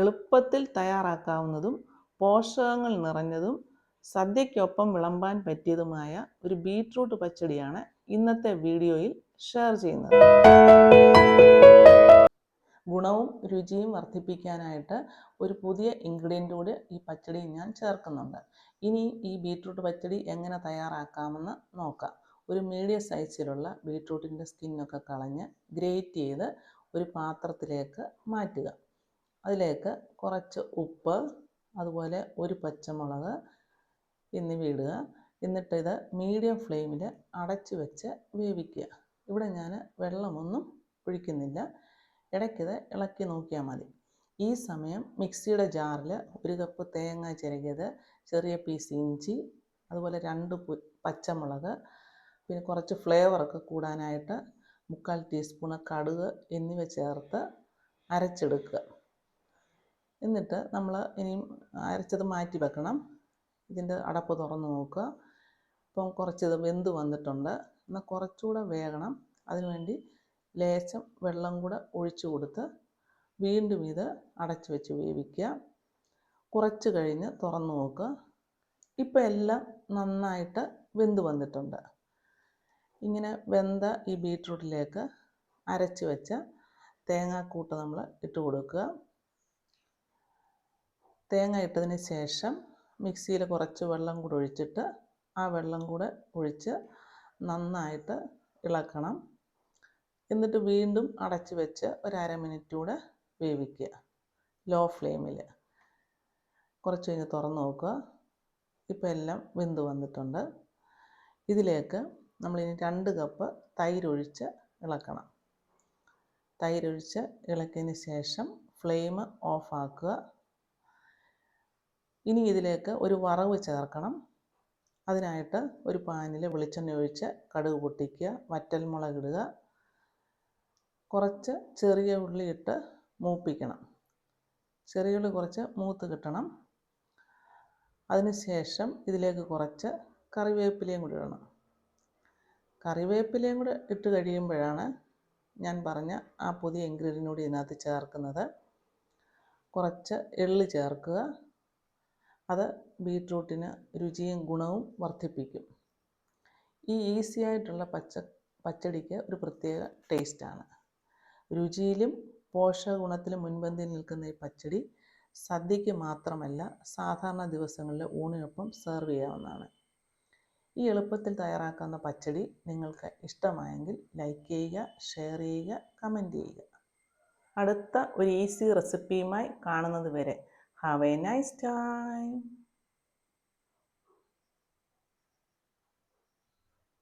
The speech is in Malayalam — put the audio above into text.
എളുപ്പത്തിൽ തയ്യാറാക്കാവുന്നതും പോഷകങ്ങൾ നിറഞ്ഞതും സദ്യയ്ക്കൊപ്പം വിളമ്പാൻ പറ്റിയതുമായ ഒരു ബീട്രൂട്ട് പച്ചടിയാണ് ഇന്നത്തെ വീഡിയോയിൽ ഷെയർ ചെയ്യുന്നത്. ഗുണവും രുചിയും വർദ്ധിപ്പിക്കാനായിട്ട് ഒരു പുതിയ ഇൻഗ്രീഡിയന്റ് കൂടി ഈ പച്ചടിയിൽ ഞാൻ ചേർക്കുന്നുണ്ട്. ഇനി ഈ ബീട്രൂട്ട് പച്ചടി എങ്ങനെ തയ്യാറാക്കാമെന്ന് നോക്കാം. ഒരു മീഡിയം സൈസിലുള്ള ബീട്രൂട്ടിന്റെ സ്കിന്നൊക്കെ കളഞ്ഞ് ഗ്രേറ്റ് ചെയ്ത് ഒരു പാത്രത്തിലേക്ക് മാറ്റുക. അതിലേക്ക് കുറച്ച് ഉപ്പ് അതുപോലെ ഒരു പച്ചമുളക് എന്നിവ ഇടുക. എന്നിട്ട് ഇത് മീഡിയം ഫ്ലെയിമിൽ അടച്ച് വെച്ച് വേവിക്കുക. ഇവിടെ ഞാൻ വെള്ളമൊന്നും ഒഴിക്കുന്നില്ല. ഇടയ്ക്കിത് ഇളക്കി നോക്കിയാൽ മതി. ഈ സമയം മിക്സിയുടെ ജാറിൽ ഒരു കപ്പ് തേങ്ങ ചിരകിയത് ചെറിയ പീസ് ഇഞ്ചി അതുപോലെ രണ്ട് പച്ചമുളക് പിന്നെ കുറച്ച് ഫ്ലേവറൊക്കെ കൂടാനായിട്ട് മുക്കാൽ ടീസ്പൂണ് കടുക് എന്നിവ ചേർത്ത് അരച്ചെടുക്കുക. എന്നിട്ട് നമ്മൾ ഇനിയും അരച്ചത് മാറ്റി വെക്കണം. ഇതിന്റെ അടപ്പ് തുറന്ന് നോക്കുക. ഇപ്പം കുറച്ചത് വെന്ത് വന്നിട്ടുണ്ട്. എന്നാൽ കുറച്ചുകൂടെ വേകണം. അതിനുവേണ്ടി ലേശം വെള്ളം കൂടെ ഒഴിച്ചു കൊടുത്ത് വീണ്ടും ഇത് അടച്ചു വെച്ച് വേവിക്കുക. കുറച്ച് കഴിഞ്ഞ് തുറന്ന് നോക്കുക. ഇപ്പം എല്ലാം നന്നായിട്ട് വെന്ത് വന്നിട്ടുണ്ട്. ഇങ്ങനെ വെന്ത ഈ ബീട്രൂട്ടിലേക്ക് അരച്ച് വെച്ച തേങ്ങാക്കൂട്ട് നമ്മൾ ഇട്ട് കൊടുക്കുക. തേങ്ങ ഇട്ടതിന് ശേഷം മിക്സിയിൽ കുറച്ച് വെള്ളം കൂടെ ഒഴിച്ചിട്ട് ആ വെള്ളം കൂടെ ഒഴിച്ച് നന്നായിട്ട് ഇളക്കണം. എന്നിട്ട് വീണ്ടും അടച്ച് വെച്ച് ഒരു അര മിനിറ്റ് കൂടെ വേവിക്കുക. ലോ. ഫ്ലെയിമിൽ കുറച്ച് കഴിഞ്ഞ് തുറന്ന് നോക്കുക. ഇപ്പോൾ എല്ലാം വെന്ത് വന്നിട്ടുണ്ട്. ഇതിലേക്ക് നമ്മളിനി രണ്ട് കപ്പ് തൈരൊഴിച്ച് ഇളക്കണം. തൈരൊഴിച്ച് ഇളക്കിയതിന് ശേഷം ഫ്ലെയിം ഓഫാക്കുക ഇനി ഇതിലേക്ക് ഒരു വറവ് ചേർക്കണം. അതിനായിട്ട് ഒരു പാനിൽ വെളിച്ചെണ്ണ ഒഴിച്ച് കടുക് പൊട്ടിക്കുക വറ്റൽമുളക് ഇടുക. കുറച്ച് ചെറിയ ഉള്ളി ഇട്ട് മൂപ്പിക്കണം. ചെറിയ ഉള്ളി കുറച്ച് മൂത്ത് കിട്ടണം. അതിനുശേഷം ഇതിലേക്ക് കുറച്ച് കറിവേപ്പിലയും കൂടി ഇടണം. കറിവേപ്പിലയും കൂടി ഇട്ട് കഴിയുമ്പോഴാണ് ഞാൻ പറഞ്ഞ ആ പുതിയ ഇൻഗ്രീഡിയന്റ് കൂടി ഇതിനകത്ത് ചേർക്കുന്നത്. കുറച്ച് എള്ള് ചേർക്കുക. അത് ബീട്രൂട്ടിന് രുചിയും ഗുണവും വർദ്ധിപ്പിക്കും. ഈ ഈസി ആയിട്ടുള്ള പച്ച പച്ചടിക്ക് ഒരു പ്രത്യേക ടേസ്റ്റാണ്. രുചിയിലും പോഷക ഗുണത്തിലും മുൻപന്തിയിൽ നിൽക്കുന്ന ഈ പച്ചടി സദ്യയ്ക്ക് മാത്രമല്ല സാധാരണ ദിവസങ്ങളിൽ ഊണിനൊപ്പം സെർവ് ചെയ്യാവുന്നതാണ്. ഈ എളുപ്പത്തിൽ തയ്യാറാക്കുന്ന പച്ചടി നിങ്ങൾക്ക് ഇഷ്ടമായെങ്കിൽ ലൈക്ക് ചെയ്യുക ഷെയർ ചെയ്യുക കമന്റ് ചെയ്യുക. അടുത്ത ഒരു ഈസി റെസിപ്പിയുമായി കാണുന്നത് വരെ Have a nice time.